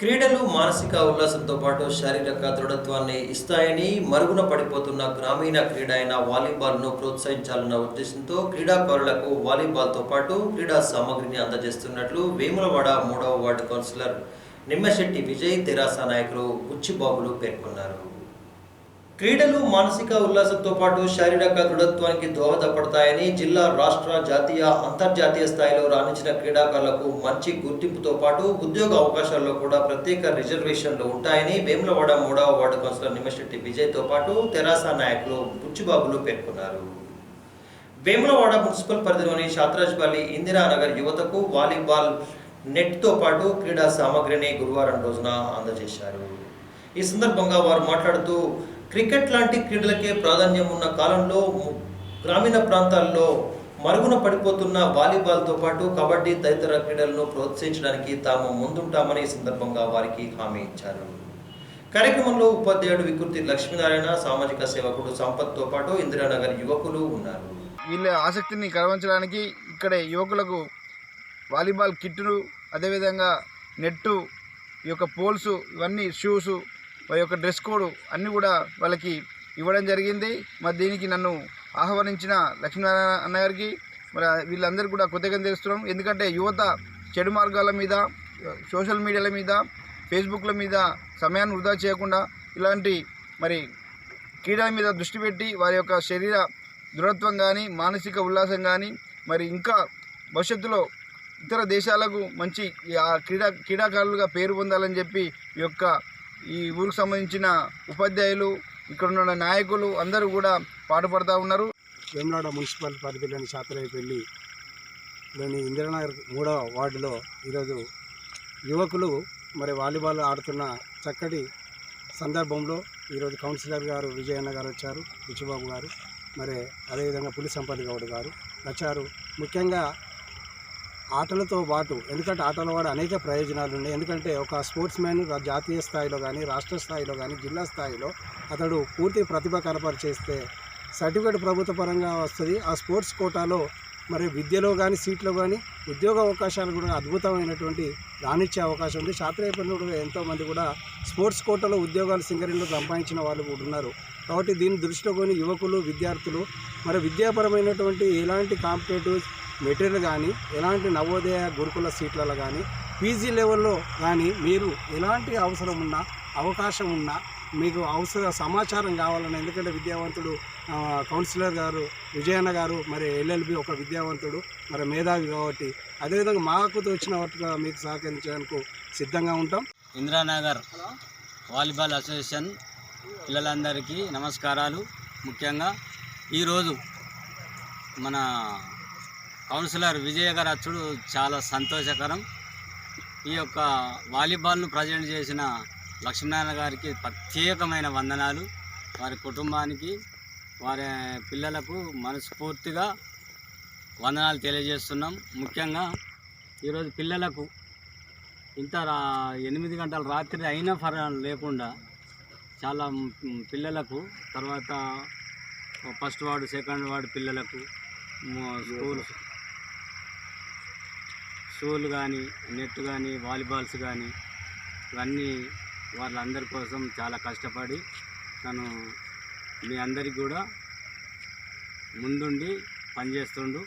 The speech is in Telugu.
క్రీడలు మానసిక ఉల్లాసంతో పాటు శారీరక దృఢత్వాన్ని ఇస్తాయని మరుగున పడిపోతున్న గ్రామీణ క్రీడ అయిన వాలీబాల్ను ప్రోత్సహించాలన్న ఉద్దేశంతో క్రీడాకారులకు వాలీబాల్తో పాటు క్రీడా సామగ్రిని అందజేస్తున్నట్లు వేములవాడ మూడవ వార్డు కౌన్సిలర్ నిమ్మశెట్టి విజయ్ తెరాస నాయకులు గుచ్చిబాబులు పేర్కొన్నారు. క్రీడలు మానసిక ఉల్లాసంతో పాటు శారీరక దృఢత్వానికి దోహదపడతాయని జిల్లా రాష్ట్ర జాతీయ అంతర్జాతీయ స్థాయిలో రాణించిన క్రీడాకారులకు మంచి గుర్తింపుతో పాటు ఉద్యోగ అవకాశాల్లో కూడా ప్రత్యేక రిజర్వేషన్లు ఉంటాయని వేములవాడ మూడవ వార్డు కౌన్సిలర్ నిమ్మశెట్టి విజయ్తో పాటు తెరాస నాయకులు బుచ్చిబాబులు పేర్కొన్నారు. వేములవాడ మున్సిపల్ పరిధిలోని శాతరాజ్పల్లి ఇందిరానగర్ యువతకు వాలీబాల్ నెట్తో పాటు క్రీడా సామగ్రిని గురువారం రోజున అందజేశారు. ఈ సందర్భంగా వారు మాట్లాడుతూ క్రికెట్ లాంటి క్రీడలకే ప్రాధాన్యం ఉన్న కాలంలో గ్రామీణ ప్రాంతాల్లో మరుగున పడిపోతున్న వాలీబాల్తో పాటు కబడ్డీ తదితర క్రీడలను ప్రోత్సహించడానికి తాము ముందుంటామని సందర్భంగా వారికి హామీ ఇచ్చారు. కార్యక్రమంలో ఉపాధ్యాయుడు వికృతి లక్ష్మీనారాయణ సామాజిక సేవకుడు సంపత్తో పాటు ఇందిరానగర్ యువకులు ఉన్నారు. వీళ్ళ ఆసక్తిని కలవంచడానికి ఇక్కడ యువకులకు వాలీబాల్ కిట్లు అదేవిధంగా నెట్టు ఈ యొక్క పోల్స్ ఇవన్నీ షూస్ వారి యొక్క డ్రెస్ కోడ్ అన్నీ కూడా వాళ్ళకి ఇవ్వడం జరిగింది. మరి దీనికి నన్ను ఆహ్వానించిన లక్ష్మీనారాయణ అన్నగారికి మరి వీళ్ళందరికీ కూడా కృతజ్ఞత తెలుస్తున్నాం. ఎందుకంటే యువత చెడు మార్గాల మీద సోషల్ మీడియాల మీద ఫేస్బుక్ల మీద సమయాన్ని వృధా చేయకుండా ఇలాంటి మరి క్రీడల మీద దృష్టి పెట్టి వారి యొక్క శరీర దృఢత్వం కానీ మానసిక ఉల్లాసం కానీ మరి ఇంకా భవిష్యత్తులో ఇతర దేశాలకు మంచి ఆ క్రీడా క్రీడాకారులుగా పేరు పొందాలని చెప్పి ఈ యొక్క ఈ ఊరికి సంబంధించిన ఉపాధ్యాయులు ఇక్కడ ఉన్న నాయకులు అందరూ కూడా పాటుపడతా ఉన్నారు. వేములాడ మున్సిపల్ పరిధిలోని శాతరాయపల్లి లోని ఇందిరానగర్ మూడవ వార్డులో ఈరోజు యువకులు మరి వాలీబాల్ ఆడుతున్న చక్కటి సందర్భంలో ఈరోజు కౌన్సిలర్ గారు విజయన్న గారు వచ్చారు బుచ్చిబాబు గారు. మరి అదేవిధంగా పులి సంపత్ గౌడ్ గారు వచ్చారు. ముఖ్యంగా ఆటలతో పాటు ఎందుకంటే ఆటల వాడు అనేక ప్రయోజనాలు ఉన్నాయి. ఎందుకంటే ఒక స్పోర్ట్స్ మ్యాన్ జాతీయ స్థాయిలో కానీ రాష్ట్ర స్థాయిలో కానీ జిల్లా స్థాయిలో అతడు పూర్తి ప్రతిభ కనపరిచేస్తే సర్టిఫికేట్ ప్రభుత్వ పరంగా వస్తుంది. ఆ స్పోర్ట్స్ కోటాలో మరి విద్యలో కానీ సీట్లో కానీ ఉద్యోగ అవకాశాలు కూడా అద్భుతమైనటువంటి రాణించే అవకాశం ఉంది. శాస్త్రీయపల్లిలో కూడా ఎంతోమంది కూడా స్పోర్ట్స్ కోటలో ఉద్యోగాలు సింగరేణిలో సంపాదించిన వాళ్ళు కూడా ఉన్నారు. కాబట్టి దీన్ని దృష్టిలో కొని యువకులు విద్యార్థులు మరి విద్యాపరమైనటువంటి ఎలాంటి కాంపిటేటివ్ మెటీరియల్ కానీ ఎలాంటి నవోదయ గురుకుల సీట్లలో కానీ పీజీ లెవెల్లో కానీ మీరు ఎలాంటి అవసరం ఉన్నా అవకాశం ఉన్నా మీకు అవసర సమాచారం కావాలన్నా ఎందుకంటే విద్యావంతుడు కౌన్సిలర్ గారు విజయన్న గారు మరి ఎల్ఎల్బి ఒక విద్యావంతుడు మరి మేధావి కాబట్టి అదేవిధంగా మాకు వచ్చిన వాటిగా మీకు సహకరించడానికి సిద్ధంగా ఉంటాం. ఇందిరానగర్ వాలీబాల్ అసోసియేషన్ పిల్లలందరికీ నమస్కారాలు. ముఖ్యంగా ఈరోజు మన కౌన్సిలర్ విజయ గారు అచ్చుడు చాలా సంతోషకరం. ఈ యొక్క వాలీబాల్ను ప్రజెంట్ చేసిన లక్ష్మీనారాయణ గారికి ప్రత్యేకమైన వందనాలు. వారి కుటుంబానికి వారి పిల్లలకు మనస్ఫూర్తిగా వందనాలు తెలియజేస్తున్నాం. ముఖ్యంగా ఈరోజు పిల్లలకు ఇంత రా ఎనిమిది గంటల రాత్రి అయినా ఫర లేకుండా చాలా పిల్లలకు తర్వాత ఫస్ట్ వార్డు సెకండ్ వార్డు పిల్లలకు మ, స్కూల్ షూలు కానీ నెట్ కానీ వాలీబాల్స్ కానీ ఇవన్నీ వాళ్ళందరి కోసం చాలా కష్టపడి తను మీ అందరికి కూడా ముందుండి పనిచేస్తుండు.